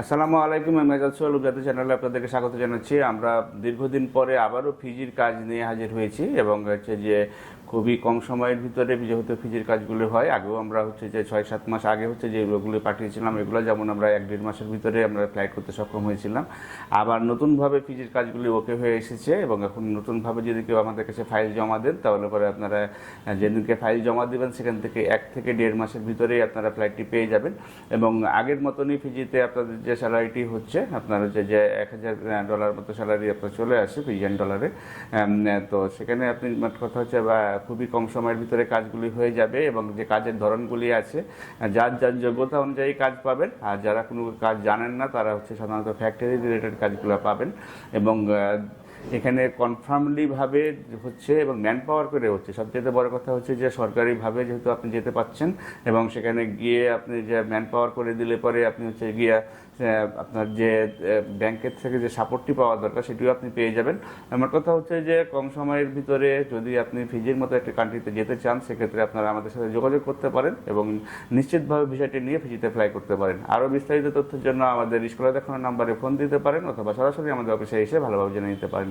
আসসালামু আলাইকুম, আমি মেজাজ সোহেল চ্যানেলে আপনাদেরকে স্বাগত জানাচ্ছি। আমরা দীর্ঘদিন পরে আবারও ফিজির কাজ নিয়ে হাজির হয়েছি এবং হচ্ছে যে খুবই কম সময়ের ভিতরে যেহেতু ফিজির কাজগুলো হয়, আগেও আমরা হচ্ছে যে ছয়, সাত মাস আগে হচ্ছে যে এগুলো পাঠিয়েছিলাম, এগুলো যেমন আমরা এক দেড় মাসের ভিতরে আমরা ফ্লাইট করতে সক্ষম হয়েছিলাম। আবার নতুনভাবে ফিজির কাজগুলি ওকে হয়ে এসেছে এবং এখন নতুনভাবে যদি কেউ আমাদের কাছে ফাইল জমা দেন, তাহলে পরে আপনারা যেদিনকে ফাইল জমা দেবেন, সেখান থেকে এক থেকে দেড় মাসের ভিতরেই আপনারা ফ্লাইটটি পেয়ে যাবেন। এবং আগের মতনই ফিজিতে আপনাদের যে স্যালারিটি হচ্ছে, আপনার হচ্ছে যে এক হাজার ডলার মতো স্যালারি আপনার চলে আসে ফিজিয়ান ডলারে তো সেখানে আপনি কথা হচ্ছে, বা খুবই কম সময়ের ভিতরে কাজগুলি হয়ে যাবে এবং যে কাজের ধরনগুলি আছে যার যার যোগ্যতা অনুযায়ী কাজ পাবেন। আর যারা কোনো কাজ জানেন না, তারা হচ্ছে সাধারণত ফ্যাক্টরি রিলেটেড কাজগুলো পাবেন এবং এখানে কনফার্মলি ভাবে হচ্ছে এবং ম্যান পাওয়ার করে হচ্ছে। সবচেয়ে বড় কথা হচ্ছে যে, সরকারিভাবে যেহেতু আপনি যেতে পাচ্ছেন এবং সেখানে গিয়ে আপনি যে ম্যান পাওয়ার করে দিলে পরে আপনি হচ্ছে গিয়ে আপনার যে ব্যাংকের থেকে যে সাপোর্টটি পাওয়া দরকার সেটিও আপনি পেয়ে যাবেন। আমার কথা হচ্ছে যে, কম সময়ের ভিতরে যদি আপনি ফিজির মতো একটা কান্ট্রিতে যেতে চান, সেক্ষেত্রে আপনারা আমাদের সাথে যোগাযোগ করতে পারেন এবং নিশ্চিতভাবে ভিসাটি নিয়ে ফিজিতে ফ্লাই করতে পারেন। আরও বিস্তারিত তথ্যের জন্য আমাদের স্কুলে দেখানো নাম্বারে ফোন দিতে পারেন অথবা সরাসরি আমাদের অফিসে এসে ভালোভাবে জেনে নিতে পারেন।